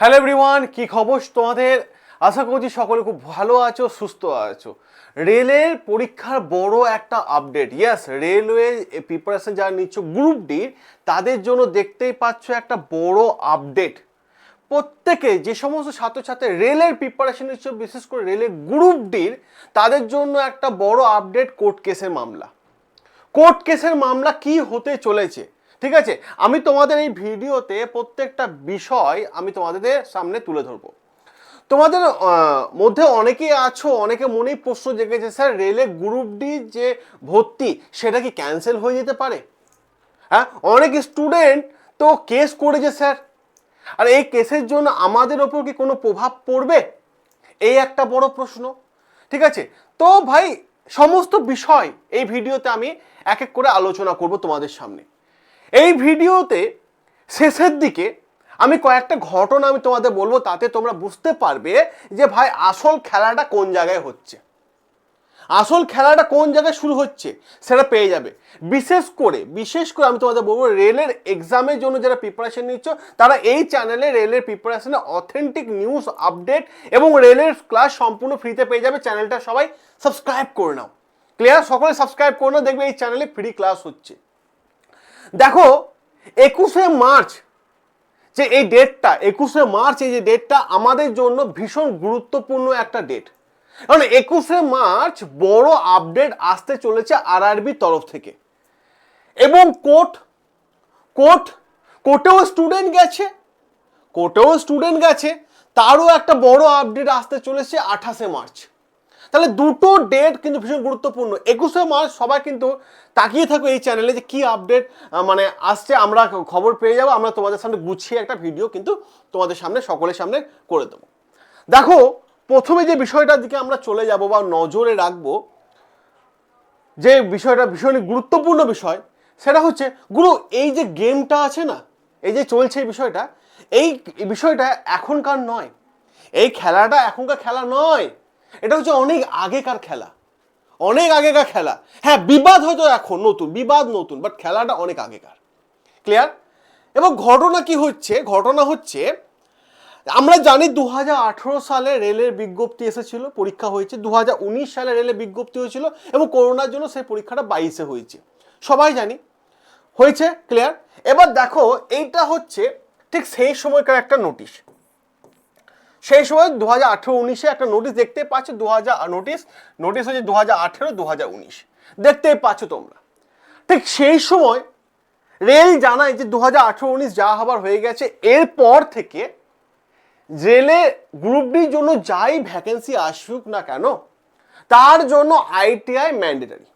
Hello everyone কি খবর তোমাদের? আশা করছি সকলে খুব ভালো আছো, সুস্থ আছো। রেলের পরীক্ষার বড় একটা আপডেট ইয়াস রেলওয়ে প্রিপারেশন যারা নিচ্ছ গ্রুপ ডির তাদের জন্য দেখতেই পাচ্ছ একটা বড় আপডেট প্রত্যেকে, যে সমস্ত ছাত্রছাত্রী রেলের প্রিপারেশন নিচ্ছ, বিশেষ করে রেলের গ্রুপ ডির তাদের জন্য একটা বড় আপডেট কোর্ট কেসের মামলা। কোর্ট কেসের মামলা কি হতে চলেছে? ঠিক আছে? আমি তোমাদের এই ভিডিওতে প্রত্যেকটা বিষয় আমি তোমাদের সামনে তুলে ধরবো। তোমাদের মধ্যে অনেকেই আছো, অনেকে মনেই প্রশ্ন জেগেছে, স্যার রেলে গ্রুপ ডি যে ভর্তি, সেটা কি ক্যান্সেল হয়ে যেতে পারে? হ্যাঁ? অনেক স্টুডেন্ট তো কেস করেছে, স্যার। আর এই কেসের জন্য আমাদের ওপর কি কোনো প্রভাব পড়বে? এই একটা বড় প্রশ্ন। ঠিক আছে? তো ভাই, সমস্ত বিষয় এই ভিডিওতে আমি এক এক করে আলোচনা করব তোমাদের সামনে। এই ভিডিওতে শেষের দিকে আমি কয়েকটা ঘটনা আমি তোমাদের বলব, তাতে তোমরা বুঝতে পারবে যে ভাই আসল খেলাটা কোন জায়গায় হচ্ছে। আসল খেলাটা কোন জায়গায় শুরু হচ্ছে সেটা পেয়ে যাবে। বিশেষ করে বিশেষ করে আমি তোমাদের বলব রেলের এক্সামের জন্য যারা প্রিপারেশন নিচ্ছ, তারা এই চ্যানেলে রেলের প্রিপারেশনে অথেন্টিক নিউজ আপডেট এবং রেলের ক্লাস সম্পূর্ণ ফ্রিতে পেয়ে যাবে। চ্যানেলটা সবাই সাবস্ক্রাইব করে নাও। ক্লিয়ার সকলে সাবস্ক্রাইব করে নাও, দেখবে এই চ্যানেলে ফ্রি ক্লাস হচ্ছে। দেখো, একুশে মার্চ যে এই ডেটটা, একুশে মার্চ এই যে ডেটটা আমাদের জন্য ভীষণ গুরুত্বপূর্ণ একটা ডেট। কারণ একুশে মার্চ বড় আপডেট আসতে চলেছে আরআরবি তরফ থেকে। এবং কোর্ট কোর্ট, কোর্টেও স্টুডেন্ট গেছে, কোর্টেও স্টুডেন্ট গেছে, তারও একটা বড় আপডেট আসতে চলেছে আঠাশে মার্চ। তাহলে দুটো ডেট কিন্তু ভীষণ গুরুত্বপূর্ণ। একুশে মার্চ সবাই কিন্তু তাকিয়ে থাকো এই চ্যানেলে যে কি আপডেট মানে আসছে, আমরা খবর পেয়ে যাব, আমরা তোমাদের সামনে গুছিয়ে একটা ভিডিও কিন্তু তোমাদের সামনে, সকলের সামনে করে দেবো। দেখো, প্রথমে যে বিষয়টার দিকে আমরা চলে যাব বা নজরে রাখব, যে বিষয়টা ভীষণই গুরুত্বপূর্ণ বিষয়, সেটা হচ্ছে, গুরু, এই যে গেমটা আছে না, এই যে চলছে এই বিষয়টা এই বিষয়টা এখনকার নয়। এই খেলাটা এখনকার খেলা নয়। এটা হচ্ছে অনেক আগেকার খেলা। অনেক আগেকার খেলা। হ্যাঁ বিবাদ হয়তো এখন নতুন, বিবাদ নতুন বাট খেলাটা অনেক আগেকার। ক্লিয়ার এবং ঘটনা কি হচ্ছে? ঘটনা হচ্ছে, আমরা জানি দু হাজার আঠারো সালে রেলের বিজ্ঞপ্তি এসেছিল, পরীক্ষা হয়েছে। দু হাজার উনিশ সালে রেলের বিজ্ঞপ্তি হয়েছিল এবং করোনার জন্য সেই পরীক্ষাটা বাইশে হয়েছে। সবাই জানি। হয়েছে? ক্লিয়ার এবার দেখো, এইটা হচ্ছে ঠিক সেই সময়কার একটা নোটিশ সেই সময় দু হাজার আঠেরো উনিশে একটা নোটিশ দেখতে পাচ্ছ দু হাজার নোটিশ নোটিশ হচ্ছে দু হাজার আঠেরো দু হাজার উনিশ। দেখতে পাচ্ছ তোমরা। ঠিক সেই সময় রেল জানায় যে দু হাজার আঠেরো উনিশ যা হবার হয়ে গেছে, এরপর থেকে রেলে গ্রুপ ডির জন্য যাই ভ্যাকেন্সি আসুক না কেন, তার জন্য আইটিআই ম্যান্ডেটারি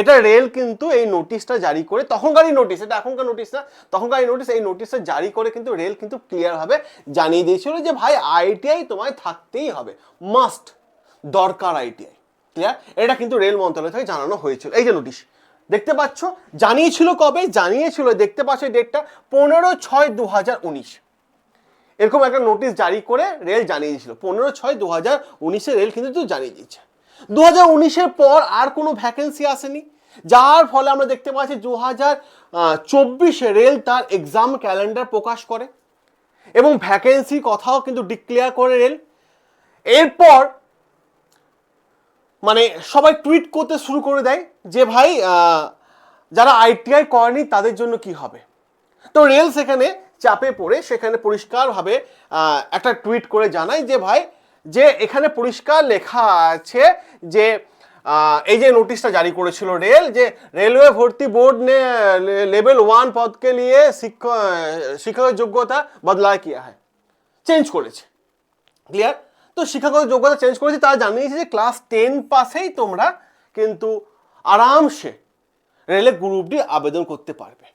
এটা রেল কিন্তু এই নোটিশটা জারি করে, তখনকারই নোটিশ এটা এখনকার নোটিশ না, তখনকারই নোটিশ এই নোটিশটা জারি করে কিন্তু রেল কিন্তু ক্লিয়ারভাবে জানিয়ে দিয়েছিল যে ভাই আইটিআই তোমায় থাকতেই হবে মাস্ট দরকার আইটিআই ক্লিয়ার এটা কিন্তু রেল মন্ত্রণালয় থেকে জানানো হয়েছিল। এই যে নোটিশ দেখতে পাচ্ছ? জানিয়েছিল কবে? জানিয়েছিল, দেখতে পাচ্ছ এই ডেটটা পনেরো ছয় দু হাজার উনিশ। এরকম একটা নোটিশ জারি করে রেল জানিয়ে দিয়েছিল। পনেরো ছয় দু হাজার উনিশে রেল কিন্তু জানিয়ে দিয়েছে। দু হাজার পর আর কোনো ভ্যাকেন্সি আসেনি। যার ফলে আমরা দেখতে পাচ্ছি দু হাজার চব্বিশে রেল তার এক্সাম ক্যালেন্ডার প্রকাশ করে এবং ভ্যাকেন্সি কথাও কিন্তু ডিক্লেয়ার করে রেল এরপর মানে সবাই টুইট করতে শুরু করে দেয় যে ভাই যারা আইটিআই করেনি তাদের জন্য কি হবে? তো রেল সেখানে চাপে পড়ে, সেখানে পরিষ্কারভাবে একটা টুইট করে জানায় যে ভাই যে এখানে পরিষ্কার লেখা আছে যে এই যে নোটিশটা জারি করেছিল রেল, যে রেলওয়ে ভর্তি বোর্ড নে লেভেল ওয়ান পদকে নিয়ে শিক্ষক যোগ্যতা বদলায় কিয়া হয়? চেঞ্জ করেছে। ক্লিয়ার? তো শিক্ষাগত যোগ্যতা চেঞ্জ করেছে, তারা জানিয়েছে যে ক্লাস টেন পাসেই তোমরা কিন্তু আরামসে রেলে গ্রুপ ডি আবেদন করতে পারবে।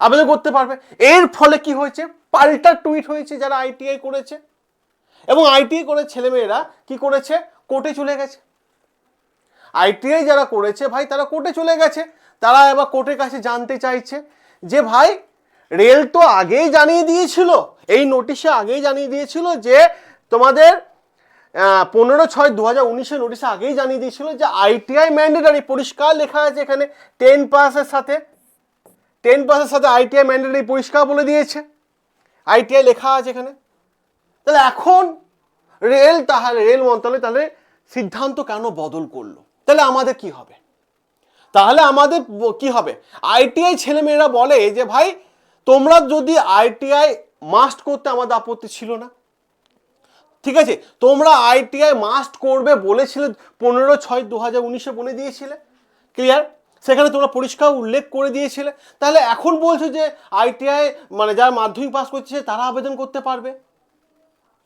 আবেদন করতে পারবে। এর ফলে কি হয়েছে? পাল্টা টুইট হয়েছে যারা আইটিআই করেছে। এবং আইটিআই করে ছেলেমেয়েরা কি করেছে? কোর্টে চলে গেছে। আইটিআই যারা করেছে, ভাই, তারা কোর্টে চলে গেছে। তারা এবার কোর্টের কাছে জানতে চাইছে যে, ভাই রেল তো আগেই জানিয়ে দিয়েছিল। এই নোটিশে আগেই জানিয়ে দিয়েছিল যে, তোমাদের পনেরো ছয় দু হাজার উনিশের নোটিশে আগেই জানিয়ে দিয়েছিল যে আইটিআই ম্যান্ডেটারি পরিষ্কার লেখা আছে এখানে। টেন পাসের সাথে। টেন পাসের সাথে আইটিআই ম্যান্ডেটারি পরিষ্কার বলে দিয়েছে। আইটিআই লেখা আছে এখানে। তাহলে এখন রেল তাহলে রেল মন্ত্রণালয় তাহলে সিদ্ধান্ত কেন বদল করল? তাহলে আমাদের কি হবে? তাহলে আমাদের কি হবে? আইটিআই ছেলেমেয়েরা বলে যে, ভাই, তোমরা যদি আইটিআই মাস্ট করতে আমাদের আপত্তি ছিল না। ঠিক আছে? তোমরা আইটিআই মাস্ট করবে বলেছিলে পনেরো ছয় দু হাজার উনিশে বলে দিয়েছিলে। ক্লিয়ার সেখানে তোমরা পরিষ্কার উল্লেখ করে দিয়েছিলে। তাহলে এখন বলছো যে আইটিআই মানে যারা মাধ্যমিক পাস করছে তারা আবেদন করতে পারবে।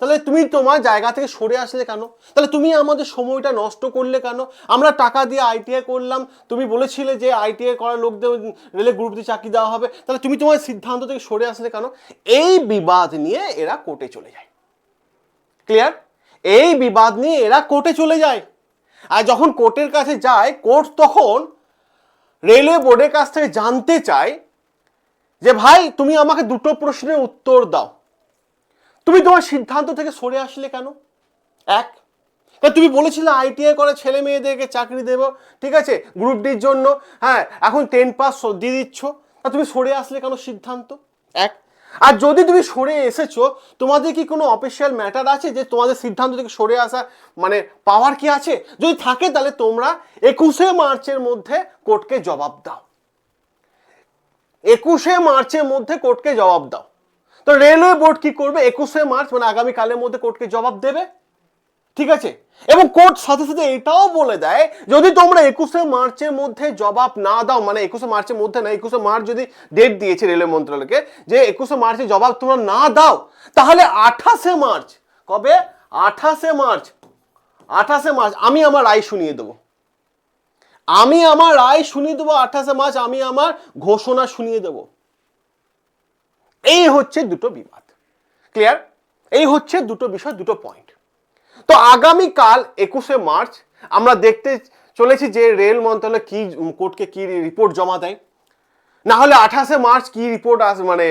তাহলে তুমি তোমার জায়গা থেকে সরে আসলে কেন? তাহলে তুমি আমাদের সময়টা নষ্ট করলে কেন? আমরা টাকা দিয়ে আইটিআই করলাম, তুমি বলেছিলে যে আইটিআই করার লোকদের রেলে গ্রুপ দিয়ে চাকরি দেওয়া হবে, তাহলে তুমি তোমার সিদ্ধান্ত থেকে সরে আসলে কেন? এই বিবাদ নিয়ে এরা কোর্টে চলে যায়। ক্লিয়ার এই বিবাদ নিয়ে এরা কোর্টে চলে যায়। আর যখন কোর্টের কাছে যায় কোর্ট তখন রেলওয়ে বোর্ডের কাছ থেকে জানতে চায় যে, ভাই, তুমি আমাকে দুটো প্রশ্নের উত্তর দাও। তুমি তোমার সিদ্ধান্ত থেকে সরে আসলে কেন? এক তুমি বলেছিলে আইটিআই করে ছেলে মেয়েদেরকে চাকরি দেবো, ঠিক আছে? গ্রুপ ডির জন্য হ্যাঁ এখন টেন পাস দিয়ে দিচ্ছ। তা তুমি সরে আসলে কেন সিদ্ধান্ত? এক, আর যদি তুমি সরে এসেছ, তোমাদের কি কোনো অফিসিয়াল ম্যাটার আছে যে তোমাদের সিদ্ধান্ত থেকে সরে আসা মানে পাওয়ার কি আছে? যদি থাকে তাহলে তোমরা একুশে মার্চের মধ্যে কোর্টকে জবাব দাও। একুশে মার্চের মধ্যে কোর্টকে জবাব দাও। তো রেলওয়ে বোর্ড কি করবে? একুশে মার্চ মানে আগামীকালের মধ্যে কোর্টকে জবাব দেবে? ঠিক আছে? এবং কোর্ট সাথে সাথে এটাও বলে দেয়, যদি তোমরা একুশে মার্চের মধ্যে জবাব না দাও মানে একুশে মার্চের মধ্যে না, একুশে মার্চ যদি ডেট দিয়েছে রেলওয়ে মন্ত্রণালয়কে, যে একুশে মার্চে জবাব তোমরা না দাও, তাহলে আঠাশে মার্চ, কবে? আঠাশে মার্চ আঠাশে মার্চ, আমি আমার রায় শুনিয়ে দেবো। আমি আমার রায় শুনিয়ে দেবো আঠাশে মার্চ, আমি আমার ঘোষণা শুনিয়ে দেবো। এই হচ্ছে দুটো বিবাদ। ক্লিয়ার এই হচ্ছে দুটো বিষয়, দুটো পয়েন্ট তো আগামীকাল একুশে মার্চ আমরা দেখতে চলেছি যে রেল মন্ত্রণালয় কি কোর্টকে কি রিপোর্ট জমা দেয়। না হলে আঠাশে মার্চ কি রিপোর্ট আস মানে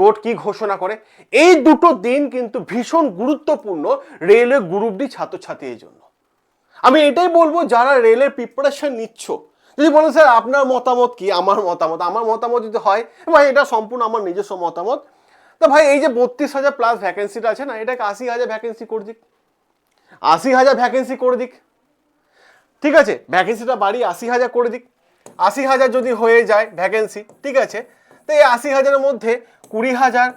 কোর্ট কি ঘোষণা করে। এই দুটো দিন কিন্তু ভীষণ গুরুত্বপূর্ণ রেলওয়ে গ্রুপ ডি ছাত্রছাত্রীদের জন্য। আমি এটাই বলব, যারা রেলের প্রিপারেশন নিচ্ছ যদি বলেন, স্যার, আপনার মতামত কি? আমার মতামত। আমার মতামত যদি হয়, ভাই, এটা সম্পূর্ণ আমার নিজস্ব মতামত। তো ভাই, এই যে বত্রিশ হাজার প্লাস ভ্যাকেন্সিটা আছে না, এটাকে আশি হাজার ভ্যাকেন্সি করে দিক। আশি হাজার ভ্যাকেন্সি করে দিক। ঠিক আছে? ভ্যাকেন্সিটা বাড়ি আশি হাজার করে দিক। আশি হাজার যদি হয়ে যায় ভ্যাকেন্সি ঠিক আছে? তো এই আশি হাজারের মধ্যে কুড়ি হাজার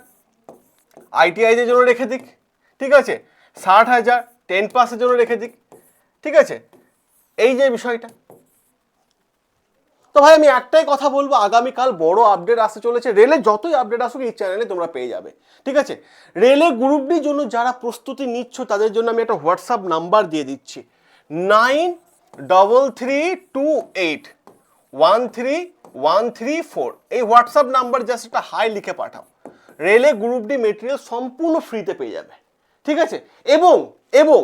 আইটিআইদের জন্য রেখে দিক। ঠিক আছে? ষাট হাজার টেন পাসের জন্য রেখে দিক। ঠিক আছে? এই যে বিষয়টা। তো ভাই, আমি একটাই কথা বলব, আগামীকাল বড় আপডেট আসতে চলেছে। রেলে যতই আপডেট আসুক, এই চ্যানেলে তোমরা পেয়ে যাবে। ঠিক আছে? রেলে গ্রুপ ডির জন্য যারা প্রস্তুতি নিচ্ছ, তাদের জন্য আমি একটা হোয়াটসঅ্যাপ নাম্বার দিয়ে দিচ্ছি। Nine double three two eight one three one three four এই হোয়াটসঅ্যাপ নাম্বার জাস্ট একটা হাই লিখে পাঠাও। রেলে গ্রুপ ডি মেটেরিয়াল সম্পূর্ণ ফ্রিতে পেয়ে যাবে। ঠিক আছে? এবং এবং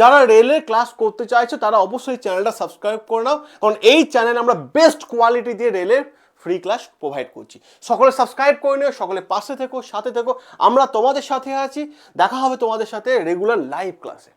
যারা রেলের ক্লাস করতে চাইছো, তারা অবশ্যই চ্যানেলটা সাবস্ক্রাইব করে নাও। কারণ এই চ্যানেলে আমরা বেস্ট কোয়ালিটি দিয়ে রেলের ফ্রি ক্লাস প্রোভাইড করছি। সকলে সাবস্ক্রাইব করে নিও, সকলে পাশে থেকো, সাথে থেকো। আমরা তোমাদের সাথে আছি। দেখা হবে তোমাদের সাথে রেগুলার লাইভ ক্লাসে